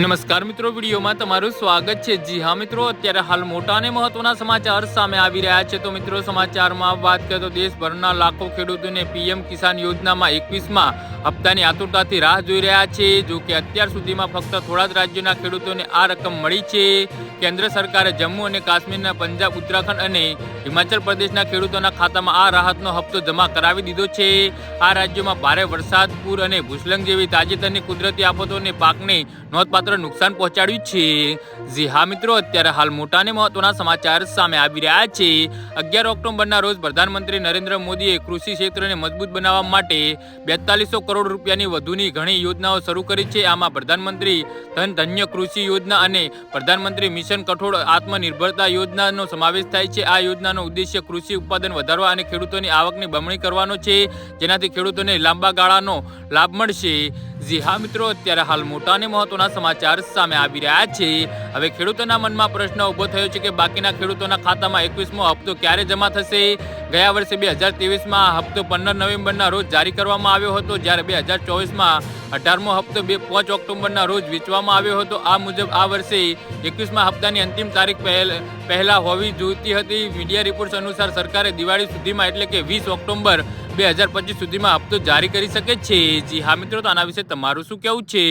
નમસ્કાર મિત્રો, વિડીયોમાં તમારું સ્વાગત છે. જી હા મિત્રો, અત્યારે હાલ મોટા અને મહત્વના સમાચાર સામે આવી રહ્યા છે. તો મિત્રો, સમાચારમાં વાત કરીએ તો દેશભરના લાખો ખેડૂતોને પીએમ કિસાન યોજનામાં એકવીસમાં હપ્તાની આતુરતાથી રાહ જોઈ રહ્યા છે. જો કે અત્યાર સુધીમાં ફક્ત થોડા જ રાજ્યોના ખેડૂતોને આ રકમ મળી છે. કેન્દ્ર સરકારે જમ્મુ અને કાશ્મીરના પંજાબ, ઉત્તરાખંડ અને હિમાચલ પ્રદેશના ખેડૂતોના ખાતામાં આ રાહતનો હપ્તો જમા કરાવી દીધો છે. આ રાજ્યોમાં ભારે વરસાદ, પૂર અને ભૂસ્ખલન જેવી તાજેતરની કુદરતી આફતોને પાકને નોંધપાત્ર નુકસાન પહોંચાડ્યું છે. જી હા મિત્રો, અત્યારે હાલ મોટા અને મહત્વના સમાચાર સામે આવી રહ્યા છે. અગિયાર ઓક્ટોબરના રોજ પ્રધાનમંત્રી નરેન્દ્ર મોદીએ કૃષિ ક્ષેત્રને મજબૂત બનાવવા માટે બેતાલીસો કરોડ રૂપિયાની વધુની ઘણી યોજનાઓ શરૂ કરી છે. આમાં પ્રધાનમંત્રી ધન ધન્ય કૃષિ યોજના અને પ્રધાનમંત્રી મિશન કઠોળ આત્મનિર્ભરતા યોજનાનો સમાવેશ થાય છે. આ યોજનાનો ઉદ્દેશ્ય કૃષિ ઉત્પાદન વધારવા અને ખેડૂતોની આવકની બમણી કરવાનો છે. જેનાથી ખેડૂતોને લાંબા ગાળાનો લાભ મળશે. જી હા મિત્રો, અત્યારે હાલ મોટા અને મહત્વના સમાચાર સામે આવી રહ્યા છે. હવે ખેડૂતોના મનમાં પ્રશ્ન ઊભો થયો છે કે બાકીના ખેડૂતોના ખાતામાં એકવીસમો હપ્તો ક્યારે જમા થશે? ગયા વર્ષે બે હજાર ત્રેવીસમાં હપ્તો પંદર નવેમ્બરના રોજ જારી કરવામાં આવ્યો હતો. જ્યારે બે હજાર ચોવીસમાં અઢારમો હપ્તો બે પાંચ ઓક્ટોબરના રોજ વેચવામાં આવ્યો હતો. આ મુજબ આ વર્ષે એકવીસમા હપ્તાની અંતિમ તારીખ પહેલ હોવી જોઈતી હતી. મીડિયા રિપોર્ટ્સ અનુસાર સરકારે દિવાળી સુધીમાં એટલે કે વીસ ઓક્ટોબર બે હજાર પચીસ સુધીમાં હપ્તો જારી કરી શકે છે. જી હા મિત્રો, તો આના વિશે તમારું શું કહેવું છે?